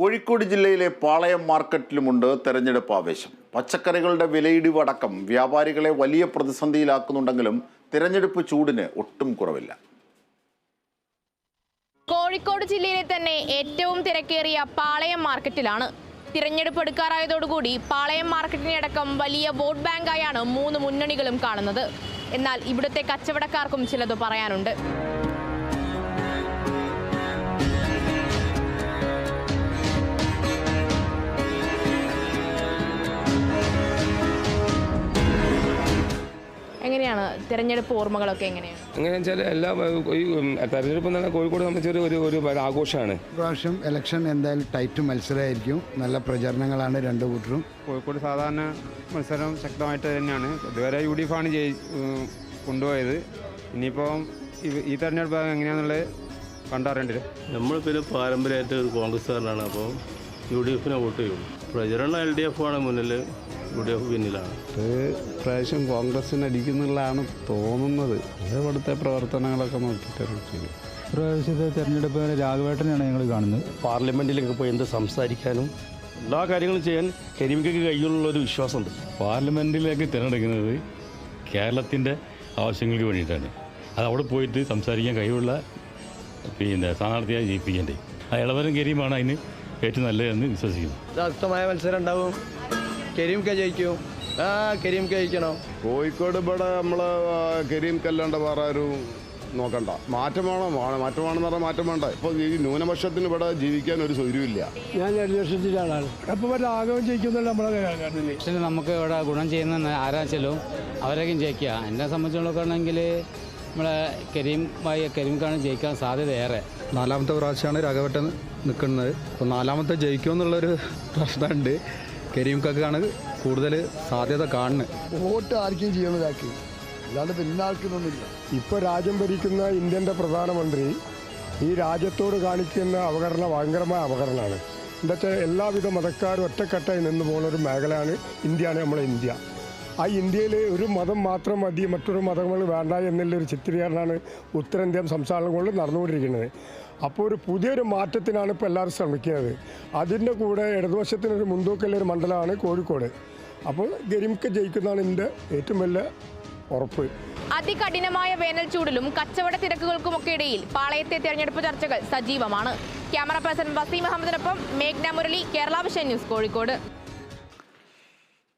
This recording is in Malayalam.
കോഴിക്കോട് ജില്ലയിലെ പാളയം മാർക്കറ്റിലുമുണ്ട് തെരഞ്ഞെടുപ്പ് ആവേശം. പച്ചക്കറികളുടെ വിലയിടിവടക്കം വ്യാപാരികളെ വലിയ പ്രതിസന്ധിയിലാക്കുന്നുണ്ടെങ്കിലും തിരഞ്ഞെടുപ്പ് ചൂടിന് ഒട്ടും കുറവില്ല. കോഴിക്കോട് ജില്ലയിലെ തന്നെ ഏറ്റവും തിരക്കേറിയ പാളയം മാർക്കറ്റിലാണ്. തിരഞ്ഞെടുപ്പ് എടുക്കാറായതോടുകൂടി പാളയം മാർക്കറ്റിനടക്കം വലിയ വോട്ട് ബാങ്കായാണ് മൂന്ന് മുന്നണികളും കാണുന്നത്. എന്നാൽ ഇവിടുത്തെ കച്ചവടക്കാർക്കും ചിലത് പറയാനുണ്ട്. എങ്ങനെയാണ് തിരഞ്ഞെടുപ്പ് ഓർമ്മകളൊക്കെ എങ്ങനെയാണ്? എങ്ങനെയാണെന്ന് വെച്ചാൽ എല്ലാ ഈ തെരഞ്ഞെടുപ്പ് എന്ന് പറഞ്ഞാൽ കോഴിക്കോട് സംബന്ധിച്ചൊരു ഒരു ഒരു ആഘോഷമാണ്. പ്രാവശ്യം ഇലക്ഷൻ എന്തായാലും ടൈറ്റ് മത്സരമായിരിക്കും. നല്ല പ്രചരണങ്ങളാണ് രണ്ടു കൂട്ടരും. കോഴിക്കോട് സാധാരണ മത്സരം ശക്തമായിട്ട് തന്നെയാണ്. ഇതുവരെ യു ഡി എഫ് ആണ് ജയി കൊണ്ടുപോയത്. ഇനിയിപ്പോൾ ഈ തെരഞ്ഞെടുപ്പ് എങ്ങനെയാണെന്നുള്ളത് കണ്ടറിയേണ്ടത് നമ്മൾ പിന്നെ പാരമ്പര്യമായിട്ട് കോൺഗ്രസ്സുകാരനാണ്. അപ്പോൾ യു ഡി എഫിനെ വോട്ട് ചെയ്യും. പ്രചരണം എൽ ഡി എഫ് ആണ് മുന്നിൽ യു ഡി എഫ് പിന്നിലാണ്. പ്രാവശ്യം കോൺഗ്രസിന് അടിക്കുന്നുള്ളതാണ് തോന്നുന്നത്. അത് ഇവിടുത്തെ പ്രവർത്തനങ്ങളൊക്കെ നോക്കിയിട്ടാണ് ചെയ്യും പ്രാവശ്യത്തെ തെരഞ്ഞെടുപ്പ് രാഘവേട്ടനെയാണ് ഞങ്ങൾ കാണുന്നത്. പാർലമെന്റിലൊക്കെ പോയി എന്ത് സംസാരിക്കാനും എല്ലാ കാര്യങ്ങളും ചെയ്യാൻ കരിമിക്കയ്ക്ക് കഴിയുള്ള ഒരു വിശ്വാസമുണ്ട്. പാർലമെന്റിലേക്ക് തിരഞ്ഞെടുക്കുന്നത് കേരളത്തിന്റെ ആവശ്യങ്ങൾക്ക് വേണ്ടിയിട്ടാണ്. അത് അവിടെ പോയിട്ട് സംസാരിക്കാൻ കഴിവുള്ള പിന്നെ സ്ഥാനാർത്ഥിയായി ജയിപ്പിക്കേണ്ടത്. ആ ഇളവരം കരിയുമാണ് അതിന് ഏറ്റവും നല്ലതെന്ന് വിശ്വസിക്കുന്നു. ശക്തമായ മത്സരം ഉണ്ടാവും. കരീം ജയിക്കൂ ജയിക്കും? ആ കരീം ജയിക്കണോ ജയിക്കണം? കോഴിക്കോട് ഇവിടെ നമ്മൾ കരീം കല്ലാണ്ട് വേറെ ഒരു നോക്കണ്ട. മാറ്റം വേണം വേണം മാറ്റം വേണമെന്ന് പറഞ്ഞാൽ മാറ്റം വേണ്ട. ഇപ്പോൾ ഈ ന്യൂനപക്ഷത്തിന് ഇവിടെ ജീവിക്കാൻ ഒരു സൗകര്യമില്ല ഞാൻ ഇടതുപക്ഷത്തിന്റെ ആളാണ്. അപ്പോൾ രാഘവൻ ജയിക്കുന്നുള്ള നമ്മളെ പക്ഷേ നമുക്ക് ഇവിടെ ഗുണം ചെയ്യുന്ന ആരാച്ചാലും അവരൊക്കെ ജയിക്കുക. എന്നെ സംബന്ധിച്ചിടത്തോളാണെങ്കിൽ നമ്മളെ കരീം ഭായി കരീംക്കാണ് ജയിക്കാൻ സാധ്യത ഏറെ. നാലാമത്തെ പ്രാവശ്യമാണ് രാഘവട്ടൻ നിൽക്കുന്നത് അപ്പോൾ നാലാമത്തെ ജയിക്കുമെന്നുള്ളൊരു പ്രശ്നമുണ്ട്. കരീം കക്കാണ് കൂടുതൽ സാധ്യത കാണുന്നത്. വോട്ട് ആർക്കും ചെയ്യുന്നതാക്കി അല്ലാണ്ട് പിന്നെ ഇപ്പൊ രാജ്യം ഭരിക്കുന്ന ഇന്ത്യന്റെ പ്രധാനമന്ത്രി ഈ രാജ്യത്തോട് കാണിക്കുന്ന അവതരണം ഭയങ്കരമായ അപകടമാണ് എന്താ എല്ലാവിധ മതക്കാരും ഒറ്റക്കെട്ടായി നിന്ന് പോകുന്ന ഒരു മേഖലയാണ് ഇന്ത്യയാണ് നമ്മളെ ഇന്ത്യ. ആ ഇന്ത്യയിൽ ഒരു മതം മാത്രം മതി മറ്റൊരു മതങ്ങൾ വേണ്ട എന്നുള്ളൊരു ചിത്രീകരണമാണ് ഉത്തരേന്ത്യൻ സംസ്ഥാനങ്ങളിൽ നടന്നുകൊണ്ടിരിക്കുന്നത്. അപ്പോൾ ഒരു പുതിയൊരു മാറ്റത്തിനാണ് ഇപ്പോൾ എല്ലാവരും ശ്രമിക്കുന്നത്. അതിന്റെ കൂടെ ഇടതുവശത്തിനൊരു ഒരു മണ്ഡലമാണ് കോഴിക്കോട്. അപ്പോൾ ഗരിംക്ക് ജയിക്കുന്നതാണ് എന്റെ ഏറ്റവും വലിയ ഉറപ്പ്. അതികഠിനമായ വേനൽ ചൂടിലും കച്ചവട തിരക്കുകൾക്കുമൊക്കെ ഇടയിൽ പാളയത്തെ തെരഞ്ഞെടുപ്പ് ചർച്ചകൾ സജീവമാണ്. ക്യാമറ പേഴ്സൺ വസീം അഹമ്മദിനൊപ്പം മേഘ്ന മുരളി കേരള വിഷൻ ന്യൂസ് കോഴിക്കോട്.